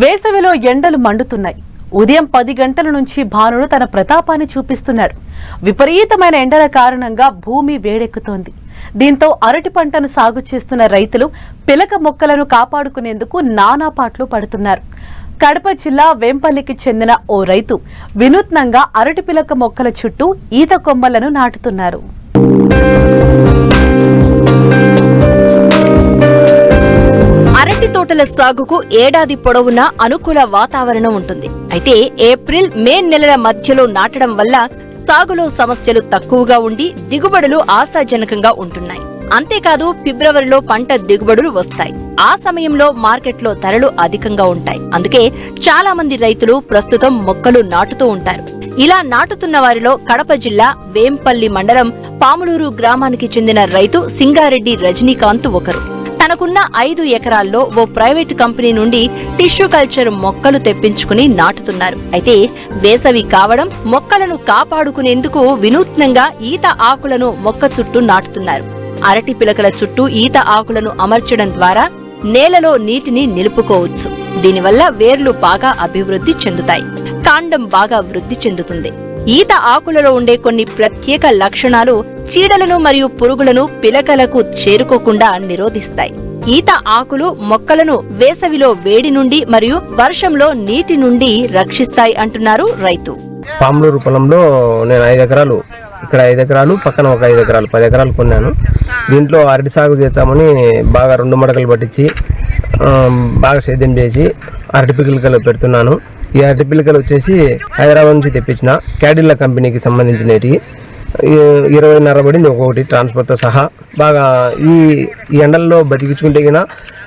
వేసవిలో ఎండలు మండుతున్నాయి. ఉదయం పది గంటల నుంచి భానుడు తన ప్రతాపాన్ని చూపిస్తున్నాడు. విపరీతమైన ఎండల కారణంగా భూమి వేడెక్కుతోంది. దీంతో అరటి పంటను సాగు చేస్తున్న రైతులు పిలక మొక్కలను కాపాడుకునేందుకు నానా పాట్లు పడుతున్నారు. కడప జిల్లా వేంపల్లికి చెందిన ఓ రైతు వినూత్నంగా అరటి పిలక మొక్కల చుట్టూ ఈత కొమ్మలను నాటుతున్నారు. అరటి తోటల సాగుకు ఏడాది పొడవునా అనుకూల వాతావరణం ఉంటుంది. అయితే ఏప్రిల్ మే నెలల మధ్యలో నాటడం వల్ల సాగులో సమస్యలు తక్కువగా ఉండి దిగుబడులు ఆశాజనకంగా ఉంటున్నాయి. అంతేకాదు ఫిబ్రవరిలో పంట దిగుబడులు వస్తాయి. ఆ సమయంలో మార్కెట్లో ధరలు అధికంగా ఉంటాయి. అందుకే చాలా మంది రైతులు ప్రస్తుతం మొక్కలు నాటుతూ ఉంటారు. ఇలా నాటుతున్న వారిలో కడప జిల్లా వేంపల్లి మండలం పాములూరు గ్రామానికి చెందిన రైతు సింగారెడ్డి రజనీకాంత్ ఒకరు. తనకున్న ఐదు ఎకరాల్లో ఓ ప్రైవేట్ కంపెనీ నుండి టిష్యూ కల్చర్ మొక్కలు తెప్పించుకుని నాటుతున్నారు. అయితే వేసవి కావడం మొక్కలను కాపాడుకునేందుకు వినూత్నంగా ఈత ఆకులను మొక్క చుట్టూ నాటుతున్నారు. అరటి పిలకల చుట్టూ ఈత ఆకులను అమర్చడం ద్వారా నేలలో నీటిని నిలుపుకోవచ్చు. దీనివల్ల వేర్లు బాగా అభివృద్ధి చెందుతాయి. కాండం బాగా వృద్ధి చెందుతుంది. ఈత ఆకులలో ఉండే కొన్ని ప్రత్యేక లక్షణాలు చీడలను మరియు పురుగులను పిలకలకు చేరుకోకుండా నిరోధిస్తాయి. ఈత ఆకులు మొక్కలను వేసవిలో వేడి నుండి మరియు వర్షంలో నీటి నుండి రక్షిస్తాయి అంటున్నారు రైతు. పాములూరు పొలంలో నేను ఐదు ఎకరాలు ఇక్కడ ఐదు ఎకరాలు పక్కన ఒక ఐదు ఎకరాలు పది ఎకరాలు కొన్నాను. దీంట్లో అరటి సాగు చేద్దామని బాగా రెండు మడకలు పట్టించి బాగా సేద్యం చేసి అరటి పిల్లకలు పెడుతున్నాను. ఈ అరటి పిల్లకలు వచ్చేసి హైదరాబాద్ నుంచి తెప్పించిన క్యాడిల్లా కంపెనీకి సంబంధించినవి. ఇరవైన్నర పడింది ఒక్కొక్కటి ట్రాన్స్పోర్ట్తో సహా. బాగా ఈ ఎండల్లో బతికించుకుంటే గిన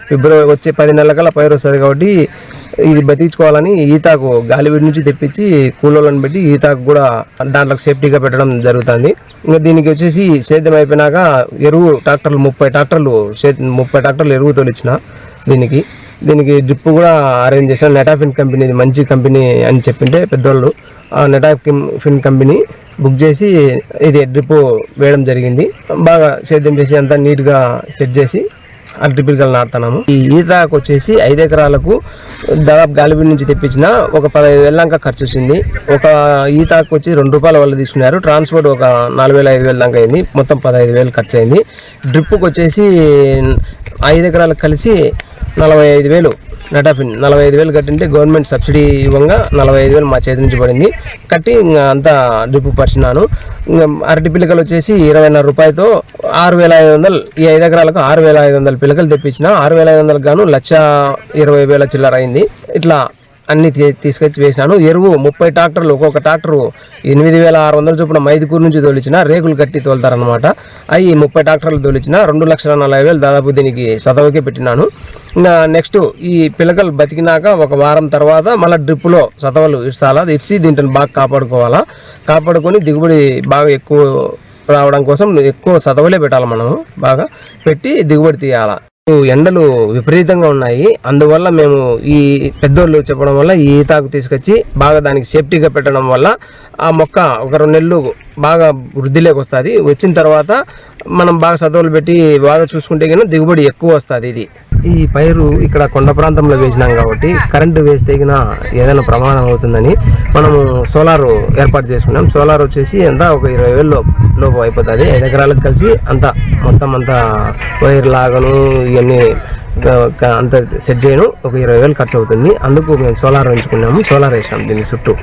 ఫిబ్రవరి వచ్చే పది నెలల కల్లా పైరు వస్తుంది కాబట్టి ఇది బతికించుకోవాలని ఈతాకు గాలివీడి నుంచి తెప్పించి కూలోళ్ళని పెట్టి ఈతాకు కూడా దాంట్లో సేఫ్టీగా పెట్టడం జరుగుతుంది. ఇంకా దీనికి వచ్చేసి సేద్యం అయిపోయినాక ఎరువు ట్రాక్టర్లు ముప్పై ట్రాక్టర్లు సే- ముప్పై ట్రాక్టర్లు ఎరువు తోలిచ్చిన దీనికి. దీనికి డ్రిప్ కూడా అరేంజ్ చేశాను నెటాఫిన్ కంపెనీ ఇది మంచి కంపెనీ అని చెప్పింటే పెద్దోళ్ళు. ఆ నెటాఫిన్ కంపెనీ బుక్ చేసి ఇది డ్రిప్ వేయడం జరిగింది. బాగా సేద్యం చేసి అంతా నీట్గా సెట్ చేసి ఆ పిల్లకలు నాటుతున్నాము. ఈ ఈతాకు వచ్చేసి ఐదు ఎకరాలకు దాదాపు గాలిబీ నుంచి తెప్పించిన ఒక పదహైదు వేల దాకా ఖర్చు వచ్చింది. ఒక ఈతాకు వచ్చి రెండు రూపాయల వల్ల తీసుకున్నారు. ట్రాన్స్పోర్ట్ ఒక నాలుగు వేల ఐదు వేల దాకా అయింది. మొత్తం పదహైదు వేలు ఖర్చు అయింది. డ్రిప్కి వచ్చేసి ఐదు ఎకరాలకు కలిసి నలభై ఐదు వేలు నెటాఫిన్ నలభై ఐదు వేలు కట్టింటే గవర్నమెంట్ సబ్సిడీ ఇవ్వంగా నలభై ఐదు వేలు మా చేతి నుంచి పడింది. కట్టి ఇంకా అంతా డ్రిప్ పరిచినాను. ఇంకా అరటి పిల్లకలు వచ్చేసి ఇరవై నాలుగు రూపాయలతో ఆరు వేల ఐదు వందలు ఈ ఐదు ఎకరాలకు ఆరు వేల ఐదు వందల పిల్లకలు తెప్పించిన ఆరు వేల ఐదు వందలకు గాను లక్ష ఇరవై వేల చిల్లర అయింది. ఇట్లా అన్ని తీ- తీసుకొచ్చి వేసినాను. ఎరువు ముప్పై ట్రాక్టర్లు ఒక్కొక్క ట్రాక్టరు ఎనిమిది వేల ఆరు వందల చొప్పున మైదుకూరు నుంచి తోలిచిన రేకులు కట్టి తోలుతారనమాట అవి ముప్పై ట్రాక్టర్లు తోలిచిన రెండు లక్షల నలభై వేలు దాదాపు దీనికి సతవకే పెట్టినాను. ఇంకా నెక్స్ట్ ఈ పిల్లకలు బతికినాక ఒక వారం తర్వాత మళ్ళీ డ్రిప్పులో సతవలు ఇడ్చాలా ఇడ్చి దీంట్లో బాగా కాపాడుకోవాలా? కాపాడుకొని దిగుబడి బాగా ఎక్కువ రావడం కోసం ఎక్కువ సతవలే పెట్టాలి మనం బాగా పెట్టి దిగుబడి తీయాలా? ఎండలు విపరీతంగా ఉన్నాయి. అందువల్ల మేము ఈ పెద్దోళ్ళు చెప్పడం వల్ల ఈ ఈతాకు తీసుకొచ్చి బాగా దానికి సేఫ్టీగా పెట్టడం వల్ల ఆ మొక్క ఒక రెండు నెలలు బాగా వృద్ధిలోకి వస్తుంది. వచ్చిన తర్వాత మనం బాగా చదువులు పెట్టి బాగా చూసుకుంటే కనుక దిగుబడి ఎక్కువ వస్తుంది ఇది. ఈ పైరు ఇక్కడ కొండ ప్రాంతంలో వేసినాం కాబట్టి కరెంటు వేస్తే గిన ఏదైనా ప్రమాదం అవుతుందని మనము సోలార్ ఏర్పాటు చేసుకున్నాం. సోలార్ వచ్చేసి ఎంత? ఒక ఇరవై వేలు లోపు అయిపోతుంది. ఐదు ఎకరాలకు కలిసి అంతా మొత్తం అంతా వైర్ లాగను ఇవన్నీ అంత సెట్ చేయను. ఒక ఇరవై వేలు ఖర్చు అవుతుంది. అందుకు మేము సోలార్ ఉంచుకున్నాము సోలార్ వేసినాం దీని చుట్టూ.